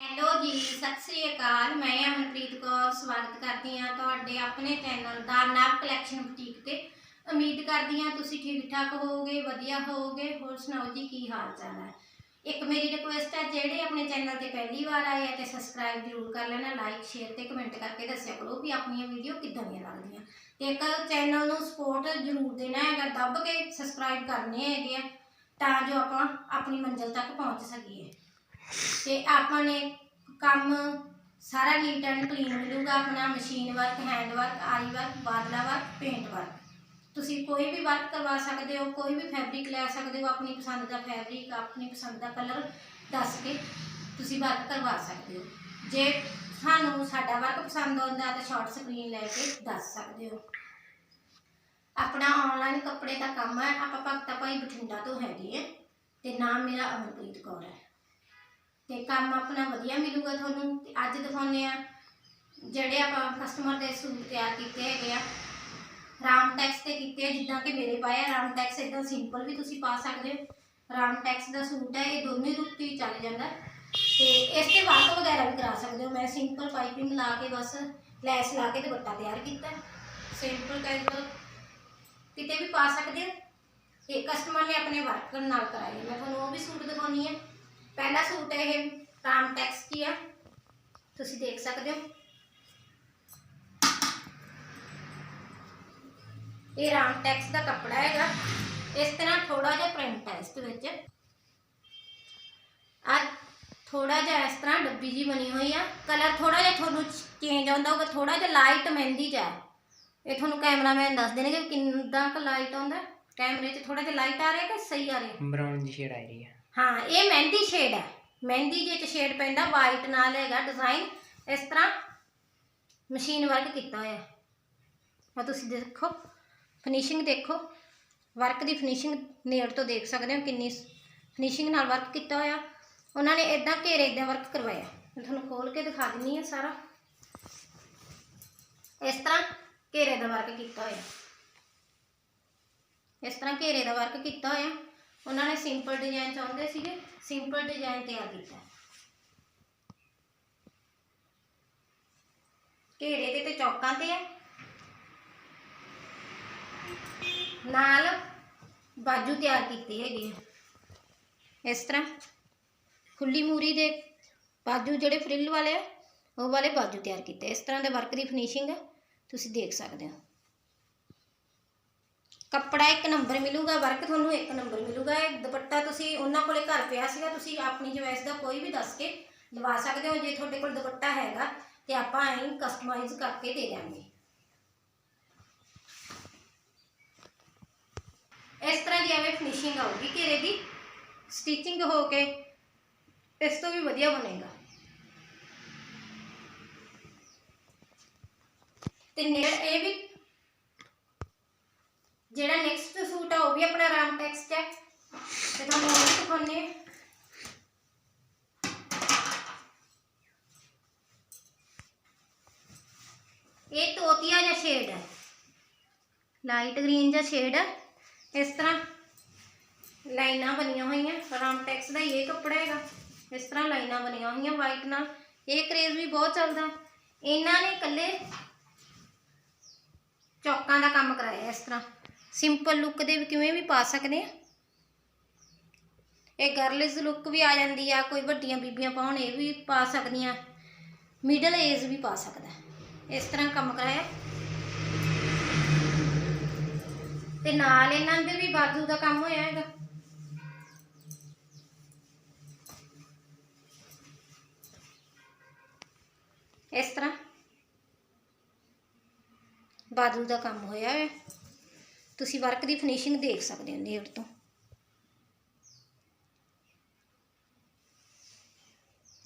Hello ਜੀ, ਸਤਿ ਸ੍ਰੀ ਅਕਾਲ। ਮੈਂ ਅਮਨਪ੍ਰੀਤ ਕੌਰ, ਸਵਾਗਤ ਕਰਦੀ ਹਾਂ ਤੁਹਾਡੇ ਆਪਣੇ ਚੈਨਲ ਦਾ ਨਵ ਕਲੈਕਸ਼ਨ ਬੁਟੀਕ ਤੇ। ਉਮੀਦ ਕਰਦੀ ਹਾਂ ਤੁਸੀਂ ਠੀਕ ਠਾਕ ਹੋਵੋਗੇ, ਵਧੀਆ ਹੋਵੋਗੇ। ਹੋਰ ਸੁਣਾਓ ਜੀ, ਕੀ ਹਾਲ ਚਾਲ ਹੈ? ਇੱਕ ਮੇਰੀ ਰਿਕੁਐਸਟ ਹੈ, ਜਿਹੜੇ ਆਪਣੇ ਚੈਨਲ ਤੇ ਪਹਿਲੀ ਵਾਰ ਆਏ ਆ ਤੇ ਸਬਸਕ੍ਰਾਈਬ ਜ਼ਰੂਰ ਕਰ ਲੈਣਾ ਲਾਈਕ ਸ਼ੇਅਰ ਤੇ ਕਮੈਂਟ ਕਰਕੇ ਦੱਸਿਆ ਕਰੋ ਵੀ ਆਪਣੀਆਂ ਵੀਡੀਓ ਕਿੱਦਾਂ ਦੀਆਂ ਲੱਗਦੀਆਂ। ਤੇ ਇੱਕ ਚੈਨਲ ਨੂੰ ਸਪੋਰਟ ਜ਼ਰੂਰ ਦੇਣਾ ਹੈਗਾ, ਦੱਬ ਕੇ ਸਬਸਕ੍ਰਾਈਬ ਕਰਨੇ ਹੈਗੇ ਆ, ਤਾਂ ਜੋ ਆਪਾਂ ਆਪਣੀ ਮੰਜ਼ਿਲ ਤੱਕ ਪਹੁੰਚ ਸਕੀਏ। ਤੇ ਆਪਾਂ ਨੇ ਕੰਮ ਸਾਰਾ ਨੀਟ ਐਂਡ ਕਲੀਨ ਮਿਲੂਗਾ, ਆਪਣਾ ਮਸ਼ੀਨ ਵਰਕ ਹੈਂਡ ਵਰਕ ਆਰੀ ਵਰਕ ਬਾਦਲਾ ਵਰਕ ਪੇਂਟ ਵਰਕ ਤੁਸੀਂ ਕੋਈ ਵੀ ਵਰਕ ਕਰਵਾ ਸਕਦੇ ਹੋ, ਕੋਈ ਵੀ ਫੈਬਰਿਕ ਲੈ ਸਕਦੇ ਹੋ, ਆਪਣੀ ਪਸੰਦ ਦਾ ਫੈਬਰਿਕ ਆਪਣੀ ਪਸੰਦ ਦਾ ਕਲਰ ਦੱਸ ਕੇ ਤੁਸੀਂ ਵਰਕ ਕਰਵਾ ਸਕਦੇ ਹੋ। ਜੇ ਤੁਹਾਨੂੰ ਸਾਡਾ ਵਰਕ ਪਸੰਦ ਆਉਂਦਾ ਤਾਂ ਸ਼ਾਰਟ ਸਕਰੀਨ ਲੈ ਕੇ ਦੱਸ ਸਕਦੇ ਹੋ। ਆਪਣਾ ਆਨਲਾਈਨ ਕੱਪੜੇ ਦਾ ਕੰਮ ਹੈ, ਆਪਾਂ ਭਗਤਾ ਭਾਈ ਬਠਿੰਡਾ ਤੋਂ ਹੈਗੇ ਹੈ ਤੇ ਨਾਮ ਮੇਰਾ ਅਮਨਪ੍ਰੀਤ ਕੌਰ ਹੈ। ਤੇ ਕੰਮ ਆਪਣਾ ਵਧੀਆ ਮਿਲੂਗਾ ਤੁਹਾਨੂੰ, ਤੇ ਅੱਜ ਦਿਖਾਉਂਦੇ ਆ ਜਿਹੜੇ ਆਪਾਂ ਕਸਟਮਰ ਦੇ ਸੂਟ ਤਿਆਰ ਕੀਤੇ ਹੈਗੇ ਆ। ਰਾਮ ਟੈਕਸ ਤੇ ਕੀਤੇ ਆ, ਜਿੱਦਾਂ ਕਿ ਮੇਰੇ ਪਾਏ ਆ। ਰਾਮ ਟੈਕਸ ਇਦਾਂ ਸਿੰਪਲ ਵੀ ਤੁਸੀਂ ਪਾ ਸਕਦੇ ਹੋ। ਰਾਮ ਟੈਕਸ ਦਾ ਸੂਟ ਹੈ, ਇਹ ਦੋਨੇ ਰੂਪ 'ਤੇ ਚੱਲ ਜਾਂਦਾ। ਤੇ ਇਸ ਤੇ ਵਰਕ ਵਗੈਰਾ ਵੀ ਕਰਾ ਸਕਦੇ ਹੋ। ਮੈਂ ਸਿੰਪਲ ਪਾਈਪਿੰਗ ਲਾ ਕੇ ਬਸ ਲੈਸ ਲਾ ਕੇ ਦੁਪੱਟਾ ਤਿਆਰ ਕੀਤਾ। ਸਿੰਪਲ ਕੈਜੂਅਲ ਕਿਤੇ ਵੀ ਪਾ ਸਕਦੇ ਹੋ। ਤੇ ਕਸਟਮਰ ਨੇ ਆਪਣੇ ਵਰਕਰ ਨਾਲ ਕਰਾਏ। ਮੈਂ ਤੁਹਾਨੂੰ ਉਹ ਵੀ ਸੂਟ ਦਿਖਾਉਣੀ ਹੈ। ਪਹਿਲਾ ਸੂਟ ਹੈ ਇਹ ਰਾਮ ਕੀ ਆ? ਤੁਸੀਂ ਦੇਖ ਸਕਦੇ ਹੋ। ਇਹ ਰਾਮ ਦਾ ਕੱਪੜਾ ਹੈਗਾ। ਇਸ ਤਰ੍ਹਾਂ ਥੋੜਾ ਜਿਹਾ ਪ੍ਰਿੰਟ ਹੈ ਇਸ ਦੇ ਵਿੱਚ। ਆ ਥੋੜਾ ਜਿਹਾ ਇਸ ਤਰ੍ਹਾਂ ਡੱਬੀ ਜੀ ਬਣੀ ਹੋਈ ਆ। ਕਲਰ ਥੋੜਾ ਜਿਹਾ ਤੁਹਾਨੂੰ ਚੇਂਜ ਆਉਂਦਾ ਹੋਊਗਾ ਥੋੜਾ ਜਿਹਾ ਲਾਈਟ ਮਹਿੰਦੀ ਜਿਹਾ ਹੈ। ਇਹ ਤੁਹਾਨੂੰ ਕੈਮਰਾਮੈਨ ਦੱਸ ਦੇਣਗੇ ਕਿ ਕਿੰਨਾ ਕੁ ਲਾਈਟ ਆਉਂਦਾ ਕੈਮਰੇ 'ਚ ਥੋੜਾ ਜਿਹਾ ਲਾਈਟ ਆ ਰਿਹਾ ਕਿ ਸਹੀ ਆ ਰਿਹਾ? ਬਰਾਊਨ ਦੀ ਸ਼ੇਡ ਆ ਰਹੀ ਹੈ ਹਾਂ, ਇਹ ਮਹਿੰਦੀ ਸ਼ੇਡ ਹੈ। ਮਹਿੰਦੀ ਜੇ ਚ ਸ਼ੇਡ ਪੈਂਦਾ ਵਾਈਟ ਨਾਲ ਹੈਗਾ ਡਿਜ਼ਾਈਨ ਇਸ ਤਰ੍ਹਾਂ ਮਸ਼ੀਨ ਵਰਕ ਕੀਤਾ ਹੋਇਆ। ਆ ਤੁਸੀਂ ਦੇਖੋ ਫਿਨਿਸ਼ਿੰਗ ਦੇਖੋ। ਵਰਕ ਦੀ ਫਿਨਿਸ਼ਿੰਗ ਨੇੜ ਤੋਂ ਦੇਖ ਸਕਦੇ ਹੋ ਕਿੰਨੀ ਫਿਨਿਸ਼ਿੰਗ ਨਾਲ ਵਰਕ ਕੀਤਾ ਹੋਇਆ। ਉਹਨਾਂ ਨੇ ਇਦਾਂ ਘੇਰੇ ਦਾ ਵਰਕ ਕਰਵਾਇਆ। ਮੈਂ ਤੁਹਾਨੂੰ ਖੋਲ ਕੇ ਦਿਖਾ ਦਿੰਨੀ ਆ ਸਾਰਾ। ਇਸ ਤਰ੍ਹਾਂ ਘੇਰੇ ਦਾ ਵਰਕ ਕੀਤਾ ਹੋਇਆ। ਇਸ ਤਰ੍ਹਾਂ ਘੇਰੇ ਦਾ ਵਰਕ ਕੀਤਾ ਹੋਇਆ। ਉਹਨਾਂ ਨੇ ਸਿੰਪਲ ਡਿਜ਼ਾਈਨ ਚਾਹੁੰਦੇ ਸੀਗੇ ਸਿੰਪਲ ਡਿਜ਼ਾਈਨ ਤਿਆਰ ਕੀਤਾ। ਘੇਰੇ ਦੇ ਤੇ ਚੌਕਾਂ ਤੇ ਹੈ ਨਾਲ ਬਾਜੂ ਤਿਆਰ ਕੀਤੇ ਹੈਗੇ ਆ। ਇਸ ਤਰ੍ਹਾਂ ਖੁੱਲੀ ਮੂਰੀ ਦੇ ਬਾਜੂ ਜਿਹੜੇ ਫਰਿੱਲ ਵਾਲੇ ਆ, ਉਹ ਵਾਲੇ ਬਾਜੂ ਤਿਆਰ ਕੀਤੇ। ਇਸ ਤਰ੍ਹਾਂ ਦੇ ਵਰਕ ਦੀ ਫਿਨਿਸ਼ਿੰਗ ਹੈ ਤੁਸੀਂ ਦੇਖ ਸਕਦੇ ਹੋ। ਕੱਪੜਾ ਇੱਕ ਨੰਬਰ ਮਿਲੂਗਾ, ਵਰਕ ਤੁਹਾਨੂੰ ਇੱਕ ਨੰਬਰ ਮਿਲੂਗਾ। ਇਹ ਦੁਪੱਟਾ ਤੁਸੀਂ ਉਹਨਾਂ ਕੋਲੇ ਘਰ ਪਿਆ ਸੀਗਾ, ਤੁਸੀਂ ਆਪਣੀ ਚੋਇਸ ਦਾ ਕੋਈ ਵੀ ਦੱਸ ਕੇ ਲਵਾ ਸਕਦੇ ਹੋ, ਜੇ ਤੁਹਾਡੇ ਕੋਲ ਦੁਪੱਟਾ ਹੈਗਾ ਤੇ ਆਪਾਂ ਐਂ ਕਸਟਮਾਈਜ਼ ਕਰਕੇ ਦੇ ਦਿਆਂਗੇ ਇਸ ਤਰ੍ਹਾਂ ਦੀ ਐਵੇਂ ਫਿਨਿਸ਼ਿੰਗ ਆਊਗੀ ਘੇਰੇ ਦੀ। ਸਟਿਚਿੰਗ ਹੋ ਕੇ ਇਸ ਤੋਂ ਵੀ ਵਧੀਆ ਬਣੇਗਾ। ਤੇ ਨੇੜ ਇਹ ਵੀ ਜਿਹੜਾ ਨੈਕਸਟ ਸੂਟ ਆ, ਉਹ ਵੀ ਆਪਣਾ ਰਾਮ ਟੈਕਸਟ ਹੈ। ਤੇ ਤੁਹਾਨੂੰ ਉਹ ਵੀ ਦਿਖਾਉਂਦੇ ਹਾਂ। ਇਹ ਤੋਤੀਆ ਜਿਹਾ ਸ਼ੇਡ ਹੈ? ਲਾਈਟ ਗ੍ਰੀਨ ਜਿਹਾ ਸ਼ੇਡ ਹੈ? ਇਸ ਤਰ੍ਹਾਂ ਲਾਈਨਾਂ ਬਣੀਆਂ ਹੋਈਆਂ। ਰਾਮ ਟੈਕਸ ਦਾ ਹੀ ਇਹ ਕੱਪੜਾ ਹੈਗਾ। ਇਸ ਤਰ੍ਹਾਂ ਲਾਈਨਾਂ ਬਣੀਆਂ ਹੋਈਆਂ ਵਾਈਟ ਨਾਲ। ਇਹ ਕਰੇਜ਼ ਵੀ ਬਹੁਤ ਚੱਲਦਾ। ਇਹਨਾਂ ਨੇ ਇਕੱਲੇ ਚੌਕਾਂ ਦਾ ਕੰਮ ਕਰਾਇਆ ਇਸ ਤਰ੍ਹਾਂ। ਸਿੰਪਲ ਲੁੱਕ ਦੇ ਵੀ ਕਿਵੇਂ ਵੀ ਪਾ ਸਕਦੇ ਆ। ਇਹ ਗਰਲਸ ਲੁੱਕ ਵੀ ਆ ਜਾਂਦੀ ਆ, ਕੋਈ ਵੱਡੀਆਂ ਬੀਬੀਆਂ ਪਾਉਣ ਇਹ ਵੀ ਪਾ ਸਕਦੀਆਂ। ਮਿਡਲ ਏਜ ਵੀ ਪਾ ਸਕਦਾ। ਇਸ ਤਰ੍ਹਾਂ ਕੰਮ ਕਰਾਇਆ। ਤੇ ਨਾਲ ਇਹਨਾਂ ਦੇ ਵੀ ਬਾਜੂ ਦਾ ਕੰਮ ਹੋਇਆ ਹੈਗਾ। ਇਸ ਤਰ੍ਹਾਂ। ਬਾਦਲ ਦਾ ਕੰਮ ਹੋਇਆ ਹੈ। ਤੁਸੀਂ ਵਰਕ ਦੀ ਫਿਨਿਸ਼ਿੰਗ ਦੇਖ ਸਕਦੇ ਹੋ ਨੇੜ ਤੋਂ।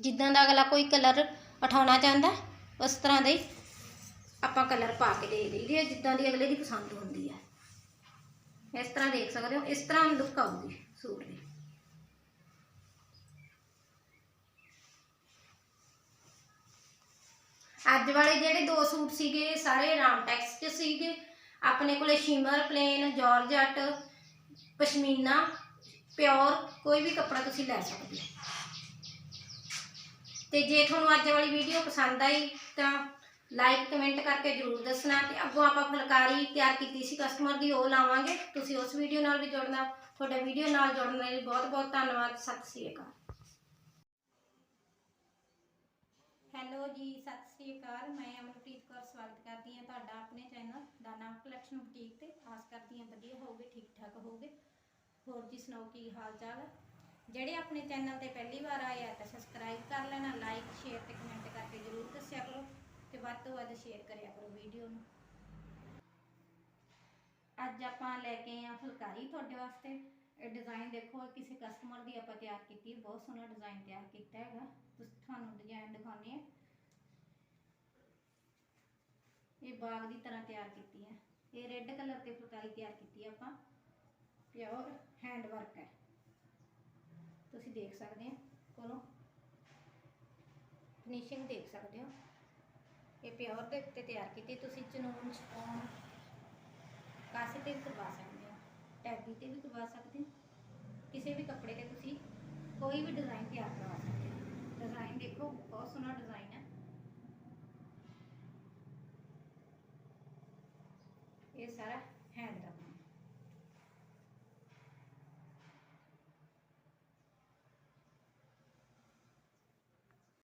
ਜਿੱਦਾਂ ਦਾ ਅਗਲਾ ਕੋਈ ਕਲਰ ਉਠਾਉਣਾ ਚਾਹੁੰਦਾ, ਉਸ ਤਰ੍ਹਾਂ ਦੇ ਆਪਾਂ ਕਲਰ ਪਾ ਕੇ ਦੇ ਦਈਦੇ ਆ ਜਿੱਦਾਂ ਦੀ ਅਗਲੇ ਦੀ ਪਸੰਦ ਹੁੰਦੀ ਹੈ। ਇਸ ਤਰ੍ਹਾਂ ਦੇਖ ਸਕਦੇ ਹੋ, ਇਸ ਤਰ੍ਹਾਂ ਲੁੱਕ ਆਊਗੀ ਸੂਟ ਦੀ ਅੱਜ ਵਾਲੇ ਜਿਹੜੇ ਦੋ ਸੂਟ ਸੀਗੇ, ਇਹ ਸਾਰੇ ਰਾਮ ਟੈਕਸ ਚ ਸੀਗੇ। ਆਪਣੇ ਕੋਲੇ shimmer, plain, georgette, pashmina, pure, ਕੋਈ ਵੀ ਕੱਪੜਾ ਤੁਸੀਂ ਲੈ ਸਕਦੇ ਹੋ। ਤੇ ਜੇ ਤੁਹਾਨੂੰ ਅੱਜ ਵਾਲੀ ਵੀਡੀਓ ਪਸੰਦ ਆਈ, ਤਾਂ ਲਾਈਕ ਕਮੈਂਟ ਕਰਕੇ ਜਰੂਰ ਦੱਸਣਾ ਤੇ ਅੱਗੋਂ ਆਪਾਂ ਫੁਲਕਾਰੀ ਤਿਆਰ ਕੀਤੀ ਸੀ ਕਸਟਮਰ ਦੀ, ਉਹ ਲਾਵਾਂਗੇ। ਤੁਸੀਂ ਉਸ ਵੀਡੀਓ ਨਾਲ ਵੀ ਜੁੜਨਾ। ਤੁਹਾਡਾ ਵੀਡੀਓ ਨਾਲ ਜੁੜਨ ਲਈ ਬਹੁਤ ਬਹੁਤ ਧੰਨਵਾਦ। ਸਤਿ ਸ੍ਰੀ ਅਕਾਲ। ਹੈਲੋ ਜੀ, ਸਤਿ ਸ੍ਰੀ ਅਕਾਲ ਮੈਂ ਅਮਨਪ੍ਰੀਤ ਕੌਰ ਸਵਾਗਤ ਕਰਦੀ ਹਾਂ ਤੁਹਾਡਾ ਆਪਣੇ ਚੈਨਲ ਦਾ ਨਾਮ ਕਲੈਕਸ਼ਨ ਬੁਟੀਕ ਤੇ ਆਸ ਕਰਦੀ ਹਾਂ ਵਧੀਆ ਹੋਵੋਗੇ ਠੀਕ ਠਾਕ ਹੋਵੋਗੇ ਹੋਰ ਜੀ ਸੁਣਾਓ ਕੀ ਹਾਲ ਚਾਲ ਹੈ ਜਿਹੜੇ ਆਪਣੇ ਚੈਨਲ ਤੇ ਪਹਿਲੀ ਵਾਰ ਆਏ ਆ ਤਾਂ ਸਬਸਕ੍ਰਾਈਬ ਕਰ ਲੈਣਾ ਲਾਈਕ ਸ਼ੇਅਰ ਤੇ ਕਮੈਂਟ ਕਰਕੇ ਜਰੂਰ ਦੱਸਿਆ ਕਰੋ ਤੇ ਵੱਧ ਤੋਂ ਵੱਧ ਸ਼ੇਅਰ ਕਰਿਆ ਕਰੋ ਵੀਡੀਓ ਨੂੰ। ਅੱਜ ਆਪਾਂ ਲੈ ਕੇ ਆ ਫੁਲਕਾਰੀ ਤੁਹਾਡੇ ਵਾਸਤੇ। ਇਹ ਡਿਜ਼ਾਈਨ ਦੇਖੋ ਕਿਸੇ ਕਸਟਮਰ ਦੀ ਆਪਾਂ ਤਿਆਰ ਕੀਤੀ, ਬਹੁਤ ਸੋਹਣਾ ਡਿਜ਼ਾਈਨ ਤਿਆਰ ਕੀਤਾ ਹੈਗਾ। ਤੁਸੀਂ ਤੁਹਾਨੂੰ ਡਿਜ਼ਾਈਨ ਦਿਖਾਉਂਦੇ ਆ ਇਹ ਬਾਗ ਦੀ ਤਰ੍ਹਾਂ ਤਿਆਰ ਕੀਤੀ ਹੈ। ਇਹ ਰੈੱਡ ਕਲਰ ਤੇ ਫੁਲਕਾਰੀ ਤਿਆਰ ਕੀਤੀ ਆਪਾਂ। ਪਿਓਰ ਹੈਂਡ ਵਰਕ ਹੈ। ਤੁਸੀਂ ਦੇਖ ਸਕਦੇ ਹੋ ਕੋਲੋਂ। ਫਿਨਿਸ਼ਿੰਗ ਦੇਖ ਸਕਦੇ ਹੋ। ਇਹ ਪਿਓਰ ਦੇ ਉੱਤੇ ਤਿਆਰ ਕੀਤੀ। ਤੁਸੀਂ ਚਨੂਨ, ਚਪਾਉਣ, ਕਾਸੇ ਤੇ ਵੀ ਕਰਵਾ ਸਕਦੇ ਹੋ। ਟੈਗੀ ਤੇ ਵੀ ਕਰਵਾ ਸਕਦੇ ਹੋ। ਕਿਸੇ ਵੀ ਕੱਪੜੇ ਤੇ ਤੁਸੀਂ ਕੋਈ ਵੀ ਡਿਜ਼ਾਈਨ ਤਿਆਰ ਕਰਵਾ ਸਕਦੇ ਹੋ। ਡਿਜ਼ਾਈਨ ਦੇਖੋ, ਬਹੁਤ ਸੋਹਣਾ ਡਿਜ਼ਾਈਨ ਹੈ। এছাড়া হ্যাঁ